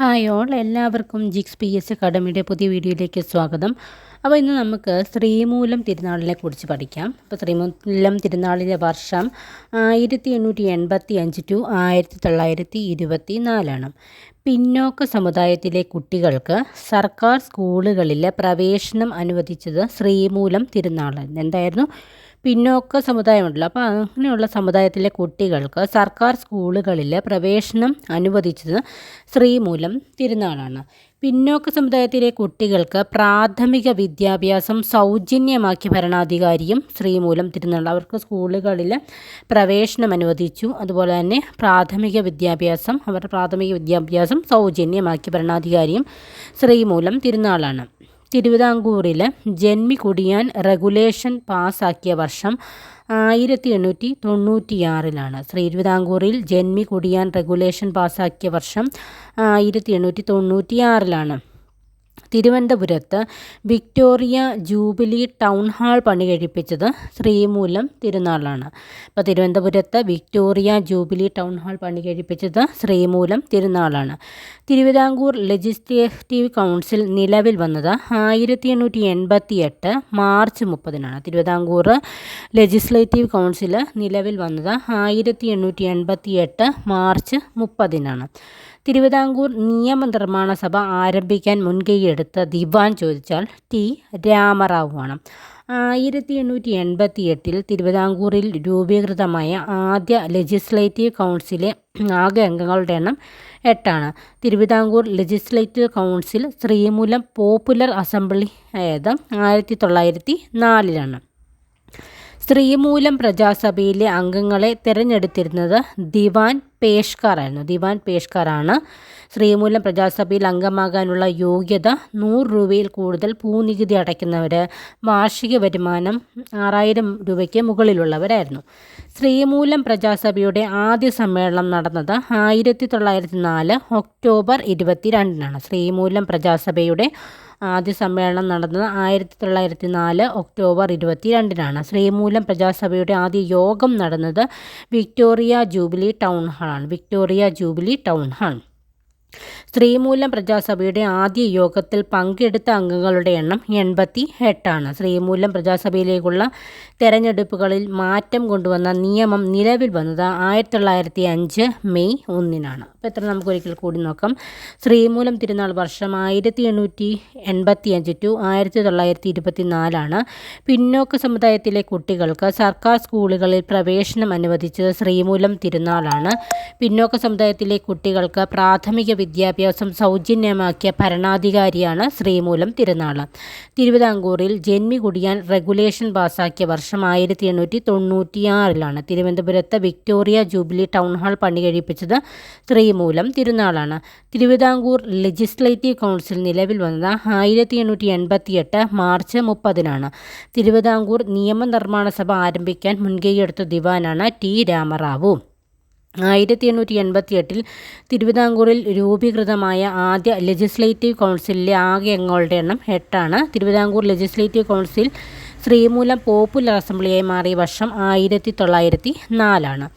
Hi all എല്ലാവർക്കും ജിക്സ് P S അക്കാഡമിയുടെ പുതിയ വീഡിയോയിലേക്ക് സ്വാഗതം. അപ്പോൾ ഇന്ന് നമുക്ക് ശ്രീമൂലം തിരുനാളിനെ കുറിച്ച് പഠിക്കാം. അപ്പോൾ ശ്രീമൂലം തിരുനാളിന്റെ വർഷം ആയിരത്തി എണ്ണൂറ്റി എൺപത്തി അഞ്ച് ടു ആയിരത്തി തൊള്ളായിരത്തി ഇരുപത്തി നാലാണ് പിന്നോക്ക സമുദായത്തിലെ കുട്ടികൾക്ക് സർക്കാർ സ്കൂളുകളിലെ പ്രവേശനം അനുവദിച്ചത് ശ്രീമൂലം തിരുനാൾ എന്തായിരുന്നു? പിന്നോക്ക സമുദായമുണ്ടല്ലോ. അപ്പോൾ അങ്ങനെയുള്ള സമുദായത്തിലെ കുട്ടികൾക്ക് സർക്കാർ സ്കൂളുകളിലെ പ്രവേശനം അനുവദിച്ചത് ശ്രീമൂലം തിരുനാളാണ്. പിന്നോക്ക സമുദായത്തിലെ കുട്ടികൾക്ക് പ്രാഥമിക വിദ്യാഭ്യാസം സൗജന്യമാക്കി ഭരണാധികാരിയും ശ്രീമൂലം തിരുനാൾ അവർക്ക് സ്കൂളുകളിൽ പ്രവേശനം അനുവദിച്ചു. അതുപോലെ തന്നെ പ്രാഥമിക വിദ്യാഭ്യാസം അവരുടെ പ്രാഥമിക വിദ്യാഭ്യാസം സൗജന്യമാക്കി ഭരണാധികാരിയും ശ്രീമൂലം തിരുനാളാണ്. തിരുവിതാംകൂറിൽ ജന്മി കുടിയാൻ റെഗുലേഷൻ പാസ്സാക്കിയ വർഷം ആയിരത്തി എണ്ണൂറ്റി തൊണ്ണൂറ്റിയാറിലാണ് ശ്രീ തിരുവിതാംകൂറിൽ ജന്മി കുടിയാൻ റെഗുലേഷൻ പാസ്സാക്കിയ വർഷം ആയിരത്തി എണ്ണൂറ്റി തൊണ്ണൂറ്റിയാറിലാണ് തിരുവനന്തപുരത്ത് വിക്ടോറിയ ജൂബിലി ടൗൺ ഹാൾ പണി കഴിപ്പിച്ചത് ശ്രീമൂലം തിരുനാളാണ്. അപ്പോൾ തിരുവനന്തപുരത്ത് വിക്ടോറിയ ജൂബിലി ടൗൺ ഹാൾ പണി കഴിപ്പിച്ചത് ശ്രീമൂലം തിരുനാളാണ്. തിരുവിതാംകൂർ ലെജിസ്ലേറ്റീവ് കൗൺസിൽ നിലവിൽ വന്നത് ആയിരത്തി എണ്ണൂറ്റി എൺപത്തി എട്ട് മാർച്ച് മുപ്പതിനാണ്. തിരുവിതാംകൂർ ലെജിസ്ലേറ്റീവ് കൗൺസിൽ നിലവിൽ വന്നത് ആയിരത്തി എണ്ണൂറ്റി എൺപത്തി എട്ട് മാർച്ച് മുപ്പതിനാണ്. തിരുവിതാംകൂർ നിയമനിർമ്മാണ സഭ ആരംഭിക്കാൻ മുൻകൈയെടുത്ത ദിവാൻ ചോദിച്ചാൽ ടി രാമറാവു ആണ്. ആയിരത്തി എണ്ണൂറ്റി എൺപത്തി എട്ടിൽ തിരുവിതാംകൂറിൽ രൂപീകൃതമായ ആദ്യ ലെജിസ്ലേറ്റീവ് കൗൺസിലെ ആകെ അംഗങ്ങളുടെ എണ്ണം എട്ടാണ്. Thiruvithamkoor legislative council Sreemoolam popular assembly ആയത് ആയിരത്തി തൊള്ളായിരത്തി നാലിലാണ് സ്ത്രീമൂലം പ്രജാസഭയിലെ അംഗങ്ങളെ തിരഞ്ഞെടുത്തിരുന്നത് ദിവാൻ പേഷ്കാറായിരുന്നു ദിവാൻ പേഷ്കാറാണ്. ശ്രീമൂലം പ്രജാസഭയിൽ അംഗമാകാനുള്ള യോഗ്യത നൂറ് രൂപയിൽ കൂടുതൽ ഭൂനികുതി അടയ്ക്കുന്നവർ വാർഷിക വരുമാനം ആറായിരം രൂപയ്ക്ക് മുകളിലുള്ളവരായിരുന്നു. ശ്രീമൂലം പ്രജാസഭയുടെ ആദ്യ സമ്മേളനം നടന്നത് ആയിരത്തി തൊള്ളായിരത്തി നാല് ഒക്ടോബർ ഇരുപത്തിരണ്ടിനാണ്. ശ്രീമൂലം പ്രജാസഭയുടെ ആദ്യ സമ്മേളനം നടന്നത് ആയിരത്തി തൊള്ളായിരത്തി നാല് ഒക്ടോബർ ഇരുപത്തി രണ്ടിനാണ് ശ്രീമൂലം പ്രജാസഭയുടെ ആദ്യ യോഗം നടന്നത് Victoria jubilee town ഹാളാണ് Victoria jubilee town hall. Sreemoolam പ്രജാസഭയുടെ ആദ്യ യോഗത്തിൽ പങ്കെടുത്ത അംഗങ്ങളുടെ എണ്ണം എൺപത്തി എട്ടാണ് ശ്രീമൂലം പ്രജാസഭയിലേക്കുള്ള തെരഞ്ഞെടുപ്പുകളിൽ മാറ്റം കൊണ്ടുവന്ന നിയമം നിലവിൽ വന്നത് ആയിരത്തി തൊള്ളായിരത്തി അഞ്ച് മെയ് ഒന്നിനാണ്. അപ്പോൾ എത്ര നമുക്ക് ഒരിക്കൽ കൂടി നോക്കാം. ശ്രീമൂലം തിരുനാൾ വർഷം ആയിരത്തി എണ്ണൂറ്റി എൺപത്തി അഞ്ച് ടു ആയിരത്തി തൊള്ളായിരത്തി ഇരുപത്തി നാലാണ് പിന്നോക്ക സമുദായത്തിലെ കുട്ടികൾക്ക് സർക്കാർ സ്കൂളുകളിൽ പ്രവേശനം അനുവദിച്ചത് ശ്രീമൂലം തിരുനാളാണ്. പിന്നോക്ക സമുദായത്തിലെ കുട്ടികൾക്ക് പ്രാഥമിക വിദ്യാഭ്യാസം സൗജന്യമാക്കിയ ഭരണാധികാരിയാണ് ശ്രീമൂലം തിരുനാൾ തിരുവിതാംകൂറിൽ ജന്മി കുടിയാൻ റെഗുലേഷൻ പാസാക്കിയ വർഷം ആയിരത്തി എണ്ണൂറ്റി തൊണ്ണൂറ്റിയാറിലാണ് തിരുവനന്തപുരത്ത് വിക്ടോറിയ ജൂബിലി ടൗൺ ഹാൾ പണി കഴിപ്പിച്ചത് ശ്രീമൂലം തിരുനാളാണ്. തിരുവിതാംകൂർ ലെജിസ്ലേറ്റീവ് കൗൺസിൽ നിലവിൽ വന്നത് ആയിരത്തി എണ്ണൂറ്റി എൺപത്തി എട്ട് മാർച്ച് മുപ്പതിനാണ്. തിരുവിതാംകൂർ നിയമനിർമ്മാണ സഭ ആരംഭിക്കാൻ മുൻകൈയെടുത്ത ദിവാനാണ് ടി രാമറാവു. ആയിരത്തി എണ്ണൂറ്റി എൺപത്തി എട്ടിൽ തിരുവിതാംകൂറിൽ രൂപീകൃതമായ ആദ്യ ലെജിസ്ലേറ്റീവ് കൗൺസിലിലെ ആകെ അംഗങ്ങളുടെ എണ്ണം എട്ടാണ്. Thiruvithamkoor legislative council Sreemoolam popular അസംബ്ലിയായി മാറിയ വർഷം ആയിരത്തി തൊള്ളായിരത്തി നാലാണ്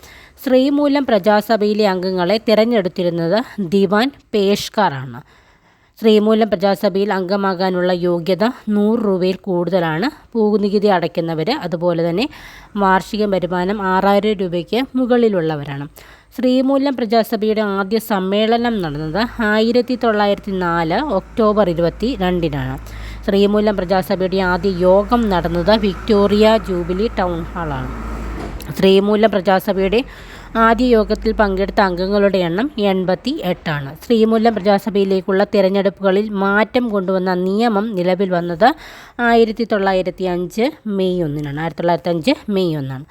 ശ്രീമൂലം പ്രജാസഭയിലെ അംഗങ്ങളെ തിരഞ്ഞെടുത്തിരുന്നത് ദിവാൻ പേഷ്കാറാണ് ശ്രീമൂലം പ്രജാസഭയിൽ അംഗമാകാനുള്ള യോഗ്യത നൂറ് രൂപയിൽ കൂടുതലാണ്. ഭൂനികുതി അടയ്ക്കുന്നവർ അതുപോലെ തന്നെ വാർഷിക വരുമാനം ആറായിരം രൂപയ്ക്ക് മുകളിലുള്ളവരാണ്. ശ്രീമൂലം പ്രജാസഭയുടെ ആദ്യ സമ്മേളനം നടന്നത് ആയിരത്തി തൊള്ളായിരത്തി നാല് ഒക്ടോബർ ഇരുപത്തി രണ്ടിനാണ് ശ്രീമൂലം പ്രജാസഭയുടെ ആദ്യ യോഗം നടന്നത് വിക്ടോറിയ ജൂബിലി ടൗൺ ഹാളാണ്. ശ്രീമൂലം പ്രജാസഭയുടെ ആദ്യ യോഗത്തിൽ പങ്കെടുത്ത അംഗങ്ങളുടെ എണ്ണം എൺപത്തി എട്ടാണ് ശ്രീമൂലം പ്രജാസഭയിലേക്കുള്ള തിരഞ്ഞെടുപ്പുകളിൽ മാറ്റം കൊണ്ടുവന്ന നിയമം നിലവിൽ വന്നത് ആയിരത്തി തൊള്ളായിരത്തി അഞ്ച് മെയ് ഒന്നിനാണ്. ആയിരത്തി തൊള്ളായിരത്തി അഞ്ച് മെയ് ഒന്നാണ്.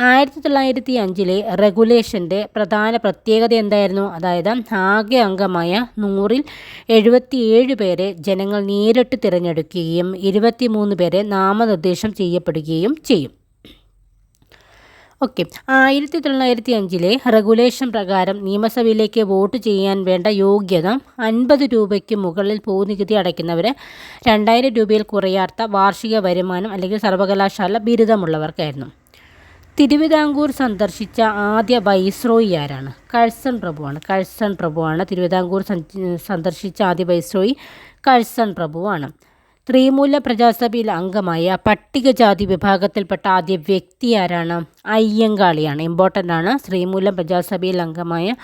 ആയിരത്തി തൊള്ളായിരത്തി അഞ്ചിലെ റെഗുലേഷന്റെ പ്രധാന പ്രത്യേകത എന്തായിരുന്നു? അതായത് ആകെ അംഗമായ നൂറിൽ എഴുപത്തിയേഴ് പേരെ ജനങ്ങൾ നേരിട്ട് തിരഞ്ഞെടുക്കുകയും ഇരുപത്തിമൂന്ന് പേരെ നാമനിർദ്ദേശം ചെയ്യപ്പെടുകയും ചെയ്യും. ഓക്കെ. ആയിരത്തി തൊള്ളായിരത്തി അഞ്ചിലെ റെഗുലേഷൻ പ്രകാരം നിയമസഭയിലേക്ക് വോട്ട് ചെയ്യാൻ വേണ്ട യോഗ്യത അൻപത് രൂപയ്ക്ക് മുകളിൽ ഭൂനികുതി അടയ്ക്കുന്നവർ രണ്ടായിരം രൂപയിൽ കുറയാത്ത വാർഷിക വരുമാനം അല്ലെങ്കിൽ സർവകലാശാല ബിരുദമുള്ളവർക്കായിരുന്നു. തിരുവിതാംകൂർ സന്ദർശിച്ച ആദ്യ വൈസ്രോയി ആരാണ്? കഴ്സൺ പ്രഭുവാണ്. കഴ്സൺ പ്രഭുവാണ് തിരുവിതാംകൂർ സന്ദർശിച്ച ആദ്യ വൈസ്രോയി കഴ്സൺ പ്രഭുവാണ്. ത്രിമൂല പ്രജാസഭയിൽ അംഗമായ പട്ടികജാതി വിഭാഗത്തിൽപ്പെട്ട ആദ്യ വ്യക്തി ആരാണ്? അയ്യങ്കാളിയാണ്. ഇമ്പോർട്ടന്റ് ആണ്. ശ്രീമൂലം പ്രജാസഭയിൽ അംഗമായ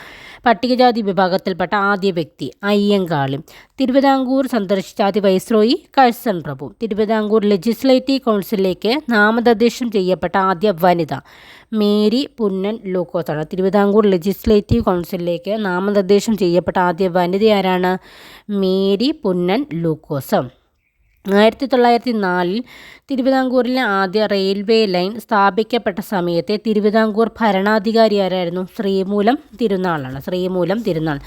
പട്ടികജാതി വിഭാഗത്തിൽപ്പെട്ട ആദ്യ വ്യക്തി അയ്യങ്കാളി. തിരുവിതാംകൂർ സന്ദർശിച്ച ആദ്യ വൈസ്രോയി കഴ്സൺ പ്രഭു. തിരുവിതാംകൂർ ലെജിസ്ലേറ്റീവ് കൗൺസിലിലേക്ക് നാമനിർദ്ദേശം ചെയ്യപ്പെട്ട ആദ്യ വനിത മേരി പുന്നൻ ലൂക്കോസാണ്. തിരുവിതാംകൂർ ലെജിസ്ലേറ്റീവ് കൗൺസിലിലേക്ക് നാമനിർദ്ദേശം ചെയ്യപ്പെട്ട ആദ്യ വനിത ആരാണ് മേരി പുന്നൻ ലൂക്കോസ്. ആയിരത്തി തൊള്ളായിരത്തി നാലിൽ തിരുവിതാംകൂറിലെ ആദ്യ റെയിൽവേ ലൈൻ സ്ഥാപിക്കപ്പെട്ട സമയത്തെ തിരുവിതാംകൂർ ഭരണാധികാരി ആരായിരുന്നു ശ്രീമൂലം തിരുനാളാണ്. ശ്രീമൂലം തിരുനാൾ.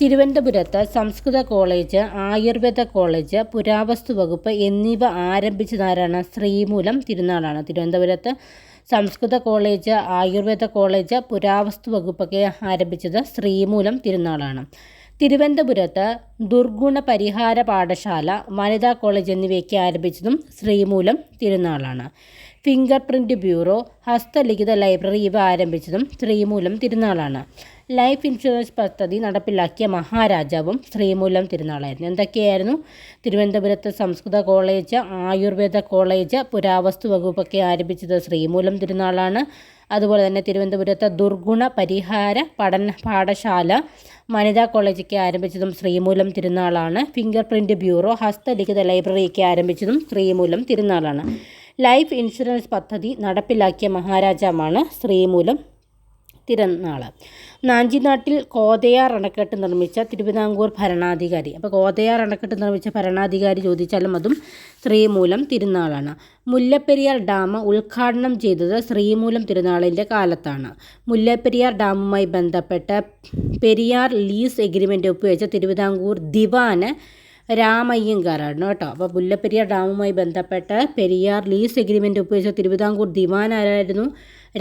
തിരുവനന്തപുരത്ത് സംസ്കൃത കോളേജ് ആയുർവേദ കോളേജ് പുരാവസ്തു വകുപ്പ് എന്നിവ ആരംഭിച്ചതാരാണ് ശ്രീമൂലം തിരുനാളാണ്. തിരുവനന്തപുരത്ത് സംസ്കൃത കോളേജ് ആയുർവേദ കോളേജ് പുരാവസ്തു വകുപ്പൊക്കെ ആരംഭിച്ചത് ശ്രീമൂലം തിരുനാളാണ്. തിരുവനന്തപുരത്ത് ദുർഗുണ പരിഹാര പാഠശാല വനിതാ കോളേജ് എന്നിവയൊക്കെ ആരംഭിച്ചതും ശ്രീമൂലം തിരുനാളാണ്. ഫിംഗർ പ്രിന്റ് ബ്യൂറോ ഹസ്തലിഖിത ലൈബ്രറി ഇവ ആരംഭിച്ചതും ശ്രീമൂലം തിരുനാളാണ്. ലൈഫ് ഇൻഷുറൻസ് പദ്ധതി നടപ്പിലാക്കിയ മഹാരാജാവും ശ്രീമൂലം തിരുനാളായിരുന്നു. എന്തൊക്കെയായിരുന്നു? തിരുവനന്തപുരത്ത് സംസ്കൃത കോളേജ് ആയുർവേദ കോളേജ് പുരാവസ്തു വകുപ്പൊക്കെ ആരംഭിച്ചത് ശ്രീമൂലം തിരുനാളാണ്. അതുപോലെ തന്നെ തിരുവനന്തപുരത്തെ ദുർഗുണ പരിഹാര പഠന പാഠശാല വനിതാ കോളേജൊക്കെ ആരംഭിച്ചതും ശ്രീമൂലം തിരുനാളാണ്. ഫിംഗർ പ്രിന്റ് ബ്യൂറോ ഹസ്തലിഖിത ലൈബ്രറിയൊക്കെ ആരംഭിച്ചതും ശ്രീമൂലം തിരുനാളാണ്. ലൈഫ് ഇൻഷുറൻസ് പദ്ധതി നടപ്പിലാക്കിയ മഹാരാജാവാണ് ശ്രീമൂലം തിരുനാൾ നാഞ്ചിനാട്ടിൽ കോതയാർ അണക്കെട്ട് നിർമ്മിച്ച തിരുവിതാംകൂർ ഭരണാധികാരി. അപ്പോൾ കോതയാർ അണക്കെട്ട് നിർമ്മിച്ച ഭരണാധികാരി ചോദിച്ചാലും അതും ശ്രീമൂലം തിരുനാളാണ്. മുല്ലപ്പെരിയാർ ഡാം ഉദ്ഘാടനം ചെയ്തത് ശ്രീമൂലം തിരുനാളിന്റെ കാലത്താണ്. മുല്ലപ്പെരിയാർ ഡാമുമായി ബന്ധപ്പെട്ട പെരിയാർ ലീസ് എഗ്രിമെന്റ് ഒപ്പുവെച്ച തിരുവിതാംകൂർ ദിവാന് രാമയ്യങ്കാരാണ് കേട്ടോ. അപ്പോൾ മുല്ലപ്പെരിയാർ ഡാമുമായി ബന്ധപ്പെട്ട പെരിയാർ ലീസ് എഗ്രിമെന്റ് ഒപ്പുവെച്ച തിരുവിതാംകൂർ ദിവാൻ ആരായിരുന്നു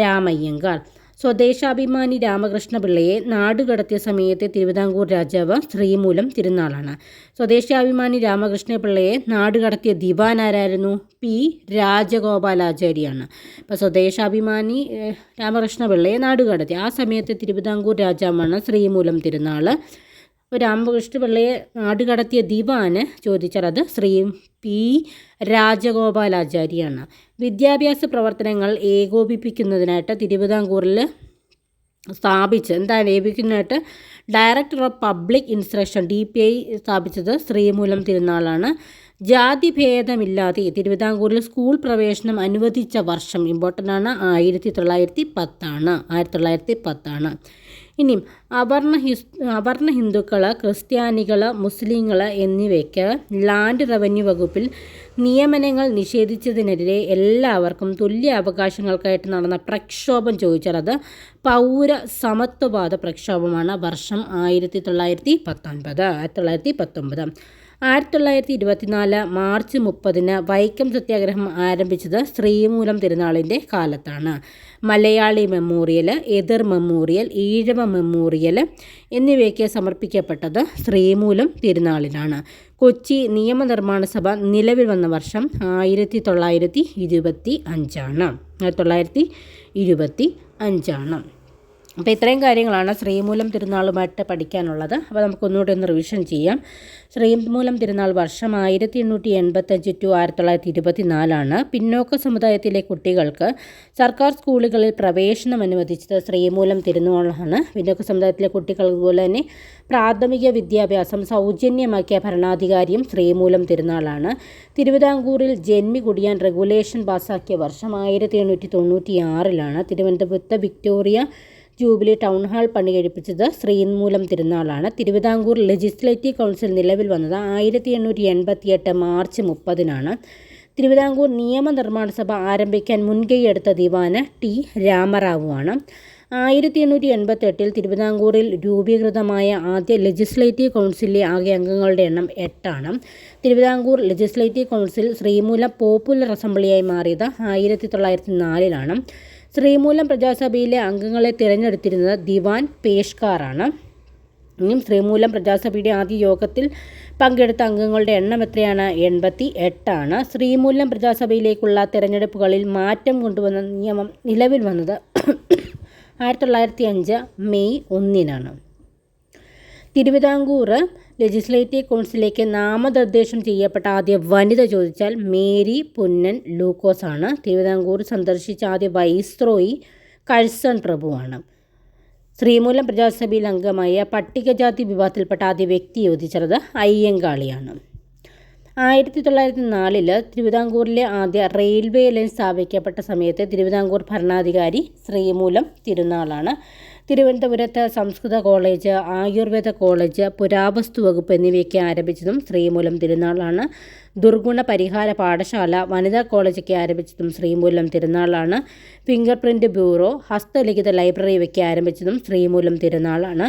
രാമയ്യങ്കാർ. സ്വദേശാഭിമാനി രാമകൃഷ്ണപിള്ളയെ നാടുകടത്തിയ സമയത്തെ തിരുവിതാംകൂർ രാജാവ് ശ്രീമൂലം തിരുനാളാണ്. സ്വദേശാഭിമാനി രാമകൃഷ്ണപിള്ളയെ നാടുകടത്തിയ ദിവാൻ ആരായിരുന്നു പി രാജഗോപാലാചാര്യാണ്. അപ്പോൾ സ്വദേശാഭിമാനി രാമകൃഷ്ണപിള്ളയെ നാടുകടത്തി. ആ സമയത്തെ തിരുവിതാംകൂർ രാജാവാണ് ശ്രീമൂലം തിരുനാൾ രാമകൃഷ്ണപിള്ളയെ നാടുകടത്തിയ ദിവാന് ചോദിച്ചാൽ അത് ശ്രീ പി രാജഗോപാലാചാര്യാണ്. വിദ്യാഭ്യാസ പ്രവർത്തനങ്ങൾ ഏകോപിപ്പിക്കുന്നതിനായിട്ട് തിരുവിതാംകൂറിൽ സ്ഥാപിച്ച് എന്താണ് ഏകോപിക്കുന്നതിനായിട്ട് director of public instruction D P I സ്ഥാപിച്ചത് ശ്രീമൂലം തിരുനാളാണ്. ജാതിഭേദമില്ലാതെ തിരുവിതാംകൂറിൽ സ്കൂൾ പ്രവേശനം അനുവദിച്ച വർഷം ഇമ്പോർട്ടന്റ് ആണ്. ആയിരത്തി തൊള്ളായിരത്തി പത്താണ്. ആയിരത്തി തൊള്ളായിരത്തി പത്താണ്. ഇനിയും അവർണ ഹിസ് അവർണ ഹിന്ദുക്കൾ ക്രിസ്ത്യാനികൾ മുസ്ലിങ്ങൾ എന്നിവയ്ക്ക് ലാൻഡ് റവന്യൂ വകുപ്പിൽ നിയമനങ്ങൾ നിഷേധിച്ചതിനെതിരെ എല്ലാവർക്കും തുല്യ അവകാശങ്ങൾക്കായിട്ട് നടന്ന പ്രക്ഷോഭം ചോദിച്ചാൽ അത് പൗര സമത്വവാദ പ്രക്ഷോഭമാണ്. വർഷം ആയിരത്തി തൊള്ളായിരത്തി പത്തൊൻപത് ആയിരത്തി തൊള്ളായിരത്തി പത്തൊമ്പത് ആയിരത്തി തൊള്ളായിരത്തി ഇരുപത്തിനാല് മാർച്ച് മുപ്പതിന് വൈക്കം സത്യാഗ്രഹം ആരംഭിച്ചത് ശ്രീമൂലം തിരുനാളിന്റെ കാലത്താണ്. മലയാളി മെമ്മോറിയൽ എതിർ മെമ്മോറിയൽ ഈഴവ മെമ്മോറിയൽ എന്നിവയ്ക്ക് സമർപ്പിക്കപ്പെട്ടത് ശ്രീമൂലം തിരുനാളിനാണ് കൊച്ചി നിയമനിർമ്മാണ സഭ നിലവിൽ വന്ന വർഷം ആയിരത്തി തൊള്ളായിരത്തി ഇരുപത്തി അഞ്ചാണ് ആയിരത്തി തൊള്ളായിരത്തി ഇരുപത്തി അഞ്ചാണ് അപ്പോൾ ഇത്രയും കാര്യങ്ങളാണ് ശ്രീമൂലം തിരുനാളുമായിട്ട് പഠിക്കാനുള്ളത്. അപ്പോൾ നമുക്കൊന്നുകൂടി ഒന്ന് റിവിഷൻ ചെയ്യാം. ശ്രീമൂലം തിരുനാൾ വർഷം ആയിരത്തി എണ്ണൂറ്റി എൺപത്തഞ്ച് ടു ആയിരത്തി തൊള്ളായിരത്തി ഇരുപത്തി നാലാണ് പിന്നോക്ക സമുദായത്തിലെ കുട്ടികൾക്ക് സർക്കാർ സ്കൂളുകളിൽ പ്രവേശനം അനുവദിച്ചത് ശ്രീമൂലം തിരുനാളാണ്. പിന്നോക്ക സമുദായത്തിലെ കുട്ടികൾ അതുപോലെ തന്നെ പ്രാഥമിക വിദ്യാഭ്യാസം സൗജന്യമാക്കിയ ഭരണാധികാരിയും ശ്രീമൂലം തിരുനാളാണ്. തിരുവിതാംകൂറിൽ ജന്മി കുടിയാൻ റെഗുലേഷൻ പാസ്സാക്കിയ വർഷം ആയിരത്തി എണ്ണൂറ്റി തൊണ്ണൂറ്റി ആറിലാണ് തിരുവനന്തപുരത്ത് വിക്ടോറിയ ജൂബിലി ടൗൺ ഹാൾ പണി കഴിപ്പിച്ചത് ശ്രീൻമൂലം തിരുനാളാണ്. തിരുവിതാംകൂർ ലെജിസ്ലേറ്റീവ് കൗൺസിൽ നിലവിൽ വന്നത് ആയിരത്തി എണ്ണൂറ്റി എൺപത്തിയെട്ട് മാർച്ച് മുപ്പതിനാണ്. തിരുവിതാംകൂർ നിയമനിർമ്മാണ സഭ ആരംഭിക്കാൻ മുൻകൈയെടുത്ത ദിവാന് ടി രാമറാവുവാണ്. ആയിരത്തി എണ്ണൂറ്റി എൺപത്തെട്ടിൽ തിരുവിതാംകൂറിൽ രൂപീകൃതമായ ആദ്യ ലെജിസ്ലേറ്റീവ് കൗൺസിലിലെ ആകെ അംഗങ്ങളുടെ എണ്ണം എട്ടാണ്. Thiruvithamkoor legislative council Sreemoolam popular അസംബ്ലിയായി മാറിയത് ആയിരത്തി തൊള്ളായിരത്തി നാലിലാണ് ശ്രീമൂലം പ്രജാസഭയിലെ അംഗങ്ങളെ തിരഞ്ഞെടുത്തിരുന്നത് ദിവാൻ പേഷ്കാറാണ്. ഇനിയും ശ്രീമൂലം പ്രജാസഭയുടെ ആദ്യ യോഗത്തിൽ പങ്കെടുത്ത അംഗങ്ങളുടെ എണ്ണം എത്രയാണ്? എൺപത്തി എട്ടാണ് ശ്രീമൂലം പ്രജാസഭയിലേക്കുള്ള തിരഞ്ഞെടുപ്പുകളിൽ മാറ്റം കൊണ്ടുവന്ന നിയമം നിലവിൽ വന്നത് ആയിരത്തി തൊള്ളായിരത്തി അഞ്ച് മെയ് ഒന്നിനാണ്. തിരുവിതാംകൂർ ലെജിസ്ലേറ്റീവ് കൗൺസിലേക്ക് നാമനിർദ്ദേശം ചെയ്യപ്പെട്ട ആദ്യ വനിത ചോദിച്ചാൽ മേരി പുന്നൻ ലൂക്കോസ് ആണ്. തിരുവിതാംകൂർ സന്ദർശിച്ച ആദ്യ വൈസ്രോയി കഴ്സൺ പ്രഭുവാണ്. ശ്രീമൂലം പ്രജാസഭയിൽ അംഗമായ പട്ടികജാതി വിഭാഗത്തിൽപ്പെട്ട ആദ്യ വ്യക്തി ചോദിച്ചത് അയ്യങ്കാളിയാണ്. ആയിരത്തി തൊള്ളായിരത്തി നാലിൽ തിരുവിതാംകൂറിലെ ആദ്യ റെയിൽവേ ലൈൻ സ്ഥാപിക്കപ്പെട്ട സമയത്ത് തിരുവിതാംകൂർ ഭരണാധികാരി ശ്രീമൂലം തിരുനാളാണ്. തിരുവനന്തപുരത്ത് സംസ്കൃത കോളേജ് ആയുർവേദ കോളേജ് പുരാവസ്തു വകുപ്പ് എന്നിവയൊക്കെ ആരംഭിച്ചതും ശ്രീമൂലം തിരുനാളാണ്. ദുർഗുണ പരിഹാര പാഠശാല വനിതാ കോളേജൊക്കെ ആരംഭിച്ചതും ശ്രീമൂലം തിരുനാളാണ്. ഫിംഗർ പ്രിന്റ് ബ്യൂറോ ഹസ്തലിഖിത ലൈബ്രറി ഇവയ്ക്ക് ആരംഭിച്ചതും ശ്രീമൂലം തിരുനാളാണ്.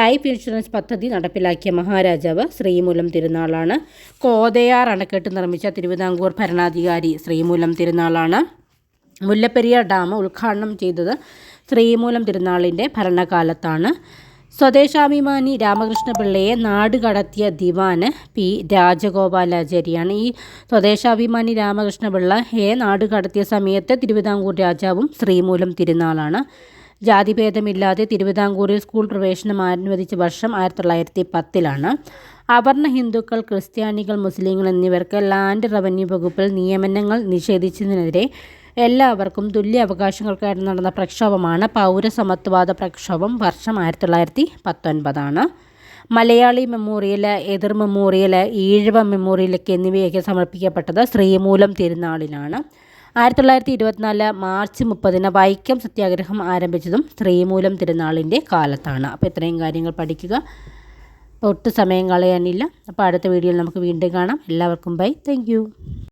ലൈഫ് ഇൻഷുറൻസ് പദ്ധതി നടപ്പിലാക്കിയ മഹാരാജാവ് ശ്രീമൂലം തിരുനാളാണ്. കോതയാർ അണക്കെട്ട് നിർമ്മിച്ച തിരുവിതാംകൂർ ഭരണാധികാരി ശ്രീമൂലം തിരുനാളാണ്. മുല്ലപ്പെരിയാർ ഡാം ഉദ്ഘാടനം ചെയ്തത് ശ്രീമൂലം തിരുനാളിന്റെ ഭരണകാലത്താണ്. സ്വദേശാഭിമാനി രാമകൃഷ്ണപിള്ളയെ നാട് കടത്തിയ ദിവാന് പി രാജഗോപാലാചാരിയാണ്. ഈ സ്വദേശാഭിമാനി രാമകൃഷ്ണപിള്ളയെ നാട് കടത്തിയ സമയത്ത് തിരുവിതാംകൂർ രാജാവും ശ്രീമൂലം തിരുനാളാണ്. ജാതിഭേദമില്ലാതെ തിരുവിതാംകൂറിൽ സ്കൂൾ പ്രവേശനം അനുവദിച്ച വർഷം ആയിരത്തി തൊള്ളായിരത്തി പത്തിലാണ് അവർണ ഹിന്ദുക്കൾ ക്രിസ്ത്യാനികൾ മുസ്ലിങ്ങൾ എന്നിവർക്ക് ലാൻഡ് റവന്യൂ വകുപ്പിൽ നിയമനങ്ങൾ നിഷേധിച്ചതിനെതിരെ എല്ലാവർക്കും തുല്യ അവകാശങ്ങൾക്കായിട്ട് നടന്ന പ്രക്ഷോഭമാണ് പൗരസമത്വവാദ പ്രക്ഷോഭം വർഷം ആയിരത്തി തൊള്ളായിരത്തി പത്തൊൻപതാണ്. മലയാളി മെമ്മോറിയൽ എതിർ മെമ്മോറിയൽ ഈഴവ മെമ്മോറിയലൊക്കെ എന്നിവയൊക്കെ സമർപ്പിക്കപ്പെട്ടത് ശ്രീമൂലം തിരുനാളിനാണ് ആയിരത്തി തൊള്ളായിരത്തി ഇരുപത്തിനാല് മാർച്ച് മുപ്പതിന് വൈക്കം സത്യാഗ്രഹം ആരംഭിച്ചതും ശ്രീമൂലം തിരുനാളിന്റെ കാലത്താണ്. അപ്പോൾ ഇത്രയും കാര്യങ്ങൾ പഠിക്കുക. ഒട്ടും സമയം കളയാനില്ല. അപ്പോൾ അടുത്ത വീഡിയോയിൽ നമുക്ക് വീണ്ടും കാണാം. എല്ലാവർക്കും ബൈ. താങ്ക്